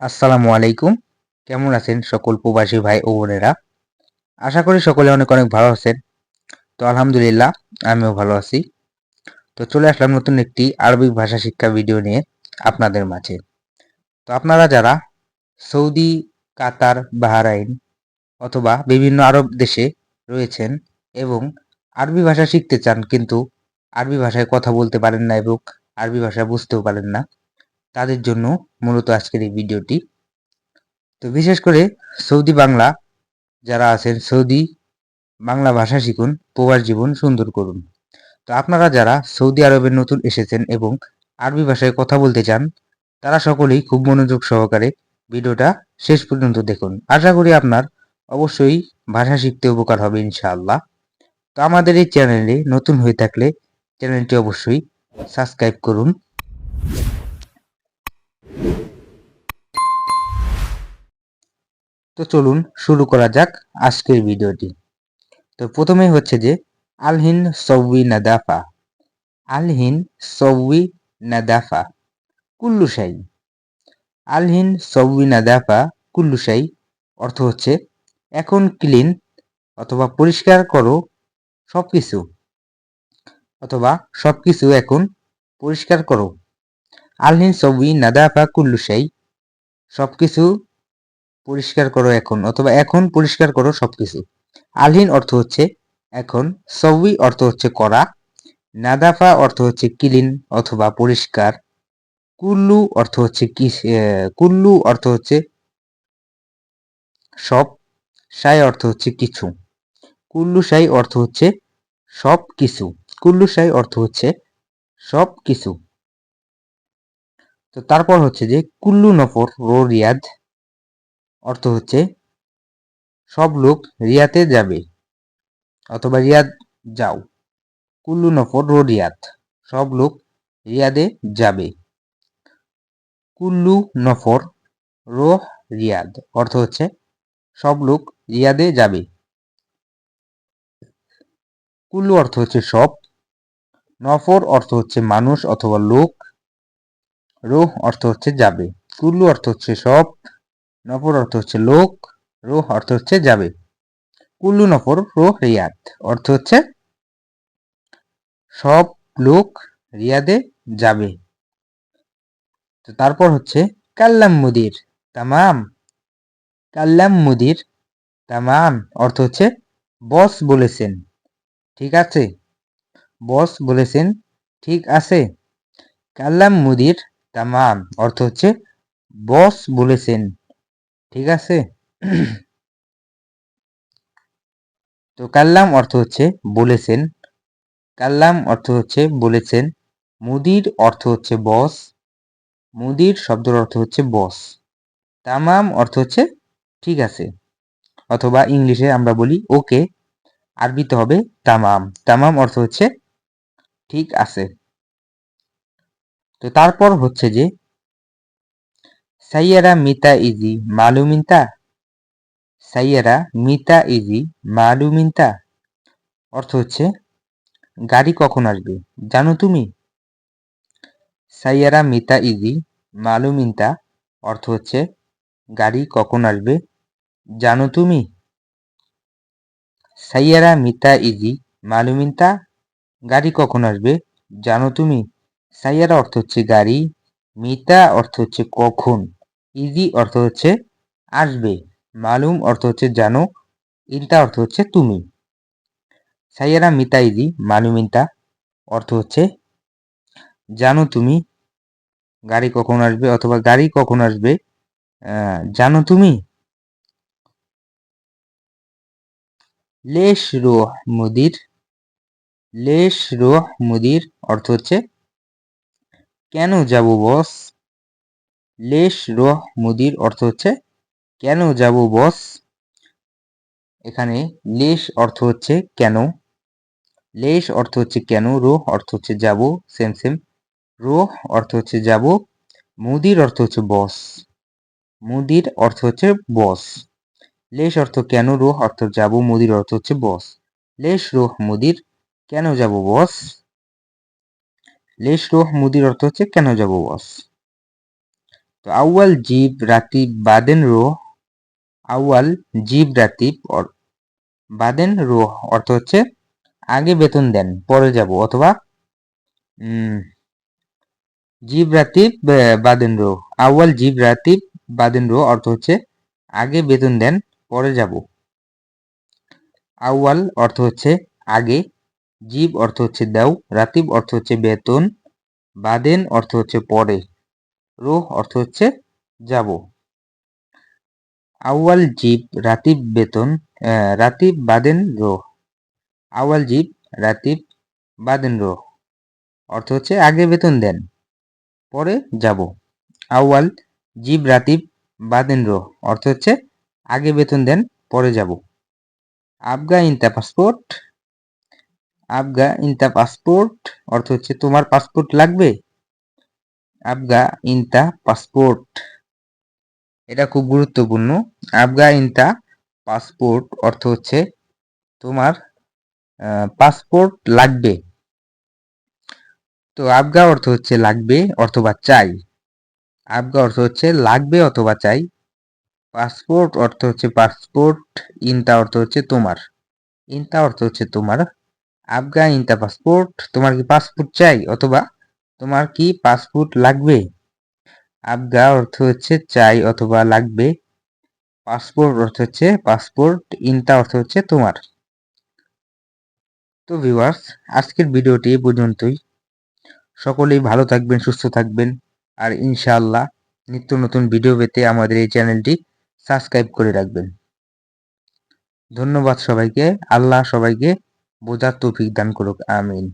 আসসালামু আলাইকুম। কেমন আছেন সকল প্রবাসী ভাই ও বোনেরা? আশা করি সকলে অনেক অনেক ভালো আছেন। তো আলহামদুলিল্লাহ, আমিও ভালো আছি। তো চলে আসলাম নতুন একটি আরবিক ভাষা শিক্ষা ভিডিও নিয়ে আপনাদের মাঝে। তো আপনারা যারা সৌদি, কাতার, বাহারাইন অথবা বিভিন্ন আরব দেশে রয়েছেন এবং আরবি ভাষা শিখতে চান কিন্তু আরবি ভাষায় কথা বলতে পারেন না এবং আরবি ভাষা বুঝতেও পারেন না তাদের জন্য মূলত আজকের এই ভিডিওটি। তো বিশেষ করে সৌদি বাংলা, যারা আছেন সৌদি বাংলা ভাষা শিখুন, প্রবাস জীবন সুন্দর করুন। তো আপনারা যারা সৌদি আরবে নতুন এসেছেন এবং আরবি ভাষায় কথা বলতে চান, তারা সকলেই খুব মনোযোগ সহকারে ভিডিওটা শেষ পর্যন্ত দেখুন। আশা করি আপনার অবশ্যই ভাষা শিখতে উপকার হবে ইনশাআল্লাহ। তো আমাদের এই চ্যানেলে নতুন হয়ে থাকলে চ্যানেলটি অবশ্যই সাবস্ক্রাইব করুন। তো চলুন শুরু করা যাক আজকের ভিডিওটি। তো প্রথমে হচ্ছে যে, আলহিন সৌই নাদাফা। আলহিন সৌই নাদাফা কুল্লুসাই আলহিন সৌই নাদাফা কুল্লুসাই অর্থ হচ্ছে, এখন ক্লিন অথবা পরিষ্কার করো সব কিছু অথবা সব কিছু এখন পরিষ্কার করো। আলহিন সবই নাদাফা কুল্লুসাই সব কিছু পরিষ্কার করো এখন, অথবা এখন পরিষ্কার করো সবকিছু। আলহিন অর্থ হচ্ছে এখন সবই অর্থ হচ্ছে করা, নাদাফা অর্থ হচ্ছে ক্লিন অথবা পরিষ্কার, কুল্লু অর্থ হচ্ছে কি কুল্লু অর্থ হচ্ছে সব, সাই অর্থ হচ্ছে কিছু, কুল্লু সাই অর্থ হচ্ছে সব কিছু কুল্লু সাই অর্থ হচ্ছে সব কিছু তো তারপর হচ্ছে যে কুল্লু নফর, রো, রিয়াদ অর্থ হচ্ছে সব লোক রিয়াতে যাবে অথবা রিয়াদ যাও। কুল্লু নফর রো রিয়াদ, সব লোক রিয়াদে যাবে। কুল্লু নফর রো রিয়াদ, অর্থ হচ্ছে সব লোক রিয়াদে যাবে। কুল্লু অর্থ হচ্ছে সব, নফর অর্থ হচ্ছে মানুষ অথবা লোক, রোহ অর্থ হচ্ছে যাবে। কুল্লু অর্থ হচ্ছে সব নফর অর্থ হচ্ছে লোক, রোহ অর্থ হচ্ছে যাবে। কুল্লু নফর রোহ রিয়াদ, অর্থ হচ্ছে সব লোক রিয়াদে যাবে। তো তারপর হচ্ছে কাল্লাম মুদির, তামাম। কাল্লাম মুদির, তামাম, অর্থ হচ্ছে বস বলেছেন, ঠিক আছে? বস বলেছেন, ঠিক আছে। কাল্লাম মুদির, তামাম, অর্থ হচ্ছে বস বলেছেন। ঠিক আছে? তো কাল্লাম অর্থ হচ্ছে বলেছেন। কাল্লাম অর্থ হচ্ছে বলেছেন। মুদির অর্থ হচ্ছে বস। মুদির শব্দের অর্থ হচ্ছে বস। তামাম অর্থ হচ্ছে ঠিক আছে। অথবা ইংলিশে আমরা বলি ওকে। আরবিতে হবে তামাম। তামাম অর্থ হচ্ছে ঠিক আছে। তো তারপর হচ্ছে যে সাইয়ারা মিতা ইজি মালুমিনতা সাইয়ারা মিতা ইজি মালুমিনতা অর্থ হচ্ছে, গাড়ি কখন আসবে? জানো তুমি? সাইয়ারা মিতা ইজি মালুমিনতা অর্থ হচ্ছে, গাড়ি কখন আসবে? জানো তুমি? সাইয়ারা মিতা ইজি মালুমিনতা গাড়ি কখন আসবে? জানো তুমি? সাইয়ারা অর্থ হচ্ছে গাড়ি মিতা অর্থ হচ্ছে কখন? ইজি অর্থ হচ্ছে আসবে। মালুম অর্থ হচ্ছে জানো, ইনতা অর্থ হচ্ছে তুমি। সাইয়ারা মিতা ইজি, মালুম মালুমিনতা অর্থ হচ্ছে জানো তুমি, গাড়ি কখন আসবে অথবা গাড়ি কখন আসবে জানো তুমি। লেশ রোহ মুদির, লেশ রোহ মুদির অর্থ হচ্ছে, কেন যাব বস? লেশ রোহ মুদির অর্থ হচ্ছে, কেন যাব, বস? এখানে লেশ অর্থ হচ্ছে, কেন? লেশ অর্থ হচ্ছে, কেন? রোহ অর্থ হচ্ছে, যাব। সেম সেম রোহ অর্থ হচ্ছে, যাব। মুদির অর্থ হচ্ছে, বস। মুদির অর্থ হচ্ছে, বস। লেশ অর্থ, কেন? রোহ অর্থ, যাব। মুদির অর্থ হচ্ছে, বস। লেশ রোহ মুদির, কেন যাব, বস? লেশ রোহ মুদির অর্থ হচ্ছে, কেন যাব, বস? তো আউয়াল জিব রাতিব বাদেন রো আউয়াল জিব রাতিব বাদেন রো অর্থ হচ্ছে আগে বেতন দেন, পরে যাব অথবা জিব রাতিব বাদেন রো আউয়াল জিব রাতিব বাদেন রো অর্থ হচ্ছে আগে বেতন দেন, পরে যাব। আউয়াল অর্থ হচ্ছে আগে, জিব অর্থ হচ্ছে দাও রাতিব অর্থ হচ্ছে বেতন, বাদেন অর্থ হচ্ছে পরে। রোহ, অর্থ হচ্ছে যাব। আউয়াল জিব রাতিব বেতন রাতিব বাদেন রোহ। আউয়াল জিব রাতিব বাদেন রোহ, অর্থ হচ্ছে আগে বেতন দেন, পরে যাব। আউয়াল জিব রাতিব বাদেন রোহ, অর্থ হচ্ছে আগে বেতন দেন, পরে যাব। আবগা ইনতা পাসপোর্ট, আবগা ইনতা পাসপোর্ট, অর্থ হচ্ছে তোমার পাসপোর্ট লাগবে? আবগা ইনতা পাসপোর্ট। এটা খুব গুরুত্বপূর্ণ। আবগা ইনতা পাসপোর্ট অর্থ হচ্ছে তোমার পাসপোর্ট লাগবে। তো আবগা অর্থ হচ্ছে লাগবে অথবা চাই। আবগা অর্থ হচ্ছে লাগবে অথবা চাই। পাসপোর্ট অর্থ হচ্ছে পাসপোর্ট, ইনতা অর্থ হচ্ছে তোমার। ইনতা অর্থ হচ্ছে তোমার আবগা ইনতা পাসপোর্ট, তোমার কি পাসপোর্ট চাই অথবা তোমার কি পাসপোর্ট লাগবে? আবগা অর্থ হচ্ছে চাই অথবা লাগবে। পাসপোর্ট অর্থ হচ্ছে পাসপোর্ট ইনতা অর্থ হচ্ছে তোমার। তো ভিউয়ার্স আজকের ভিডিওটি পর্যন্তই। সকলেই ভালো থাকবেন, সুস্থ থাকবেন। আর ইনশাআল্লাহ নিত্য নতুন ভিডিও পেতে আমাদের এই চ্যানেলটি সাবস্ক্রাইব করে রাখবেন। ধন্যবাদ সবাইকে। আল্লাহ সবাইকে বোঝার তৌফিক দান করুক। আমিন।